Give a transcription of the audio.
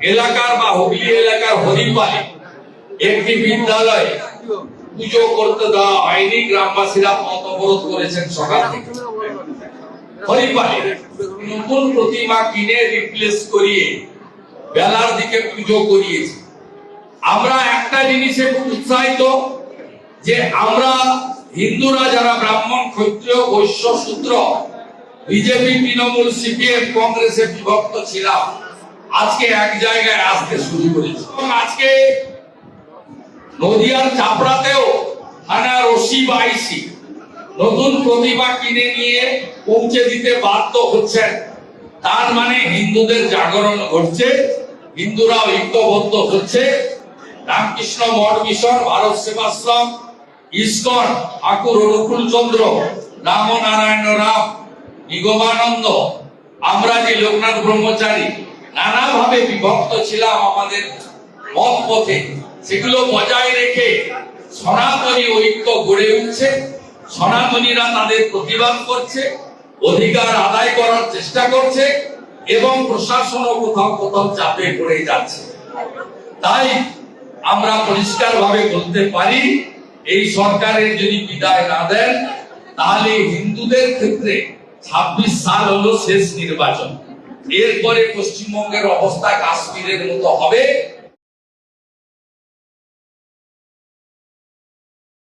এলাকার বা হুগলি এলাকার হরিপালে একটি বিদ্যালয়ে পুজো করতে দেওয়া হয়নি, গ্রামবাসীরা পথ অবরোধ করেছেন সকাল থেকে। হরিপালে নতুন প্রতিমা কিনে রিপ্লেস করিয়ে বেলার দিকে পুজো করিয়েছে। আমরা একটা জিনিসে খুব উৎসাহিত যে আমরা হিন্দুরা যারা ব্রাহ্মণ, ক্ষত্রিয়, বৈশ্য, শূদ্র, বিজেপি, তৃণমূল, সিপিএম কংগ্রেসে বিভক্ত ছিলাম আজকে এক জায়গায় আসতে শুরু করেছি। এবং আজকে নদিয়ার চাপড়াতেও থানা রশি বাইশি নতুন প্রতিমা কিনে নিয়ে পৌঁছে দিতে বাধ্য হচ্ছেন। তার মানে হিন্দুদের জাগরণ ঘটছে হিন্দুরা ঐক্যবদ্ধ হচ্ছে। রামকৃষ্ণ মঠ মিশন, ভারত সেবাশ্রম, ইস্কন, ঠাকুর অনুকূল চন্দ্র রামনারায়ণ রাম, নিগমানন্দ, আমরা যে লোকনাথ ব্রহ্মচারী নানাভাবে বিভক্ত ছিলাম আমাদের মত পথে সেগুলো বজায় রেখে সনাতনী ঐক্য গড়ে উঠছে। সনাতনীরা তাদের প্রতিবাদ করছে, অধিকার আদায় করার চেষ্টা করছে এবং প্রশাসনও কোথাও কোথাও চাপে পড়ে যাচ্ছে। তাই আমরা পরিষ্কার ভাবে বলতে পারি, এই সরকারের যদি বিদায় না দেন, তাহলে হিন্দুদের ক্ষেত্রে ছাব্বিশ সাল হলো শেষ নির্বাচন। এরপরে পশ্চিমবঙ্গের অবস্থা কাশ্মীরের মতো হবে।